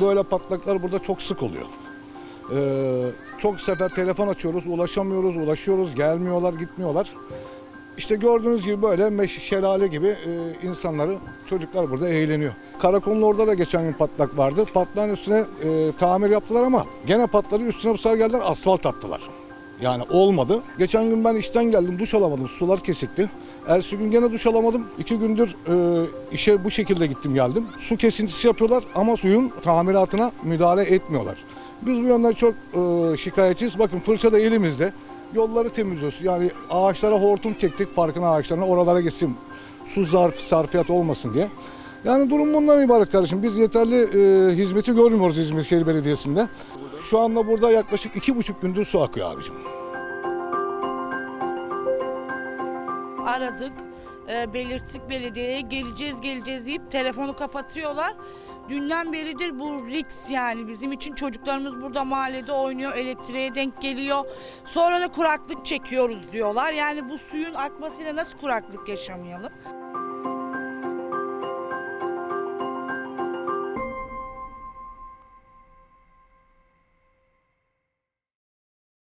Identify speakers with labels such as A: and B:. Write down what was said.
A: böyle patlaklar burada çok sık oluyor. Ee, çok sefer telefon açıyoruz, ulaşamıyoruz, ulaşıyoruz, gelmiyorlar, gitmiyorlar. İşte gördüğünüz gibi böyle meş- şelale gibi e, insanları, çocuklar burada eğleniyor. Karakolun orada da geçen gün patlak vardı. Patlağın üstüne e, tamir yaptılar ama gene patladı. Üstüne bu sefer geldiler asfalt attılar. Yani olmadı. Geçen gün ben işten geldim, duş alamadım. Sular kesikti. Ertesi gün gene duş alamadım. İki gündür e, işe bu şekilde gittim geldim. Su kesintisi yapıyorlar ama suyun tamiratına müdahale etmiyorlar. Biz bu yönden çok e, şikayetçiyiz. Bakın fırça da elimizde. Yolları temizliyoruz. Yani ağaçlara hortum çektik parkın ağaçlarına oralara gitsin. Su zarf, sarfiyat olmasın diye. Yani durum bundan ibaret kardeşim. Biz yeterli e, hizmeti görmüyoruz İzmir Şehir Belediyesi'nde. Şu anda burada yaklaşık iki buçuk gündür su akıyor abicim.
B: aradık, e, belirttik belediyeye geleceğiz geleceğiz deyip telefonu kapatıyorlar. Dünden beridir bu riks yani bizim için çocuklarımız burada mahallede oynuyor, elektriğe denk geliyor. Sonra da kuraklık çekiyoruz diyorlar. Yani bu suyun akmasıyla nasıl kuraklık yaşamayalım?